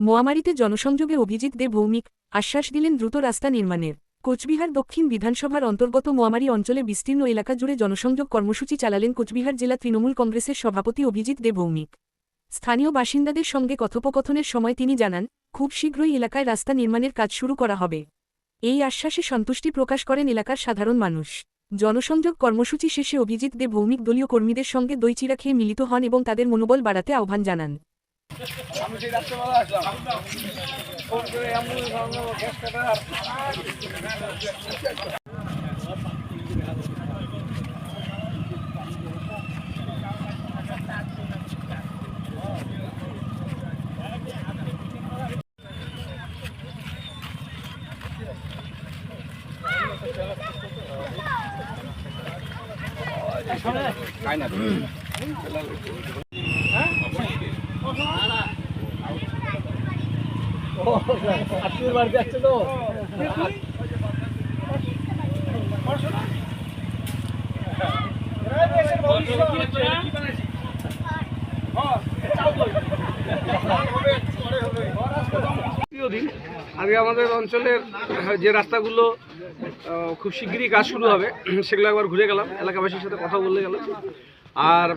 মোয়ামারিতে জনসংযোগে অভিজিৎ দে ভৌমিক আশ্বাস দিলেন দ্রুত রাস্তা নির্মাণের। কোচবিহার দক্ষিণ বিধানসভার অন্তর্গত মোয়ামারি অঞ্চলে বিস্তীর্ণ এলাকা জুড়ে জনসংযোগ কর্মসূচি চালালেন কোচবিহার জেলা তৃণমূল কংগ্রেসের সভাপতি অভিজিৎ দে ভৌমিক। স্থানীয় বাসিন্দাদের সঙ্গে কথোপকথনের সময় তিনি জানান, খুব শীঘ্রই এলাকায় রাস্তা নির্মাণের কাজ শুরু করা হবে। এই আশ্বাসে সন্তুষ্টি প্রকাশ করেন এলাকার সাধারণ মানুষ। জনসংযোগ কর্মসূচি শেষে অভিজিৎ দে ভৌমিক দলীয় কর্মীদের সঙ্গে দই চিরা খেয়ে মিলিত হন এবং তাদের মনোবল বাড়াতে আহ্বান জানান। আমি সেই রাত্রেবেলা আসলাম ফোন করে গ্যাস কাটার আত্মীয় আজকে আমাদের অঞ্চলের যে রাস্তাগুলো খুব শিগগিরই কাজ শুরু হবে, সেগুলো একবার ঘুরে গেলাম, এলাকাবাসীর সাথে কথা বলতে গেলাম। আর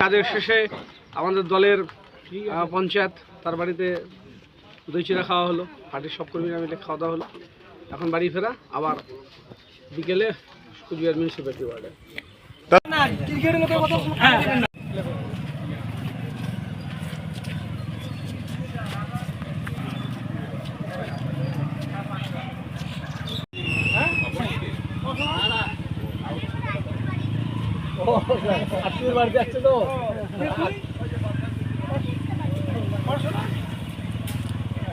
কাজের শেষে আমাদের দলের পঞ্চায়েত, তার বাড়িতে দই চিরা খাওয়া হলো পার্টির সব কর্মীরা মিলে খাওয়া দাওয়া হলো। এখন বাড়ি ফেরা আবার বিকেলে কুচবিহার মিউনিসিপ্যালিটি ওয়ার্ডে আত্মীয় বাড়ি যাচ্ছে তো? বসার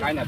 খাই না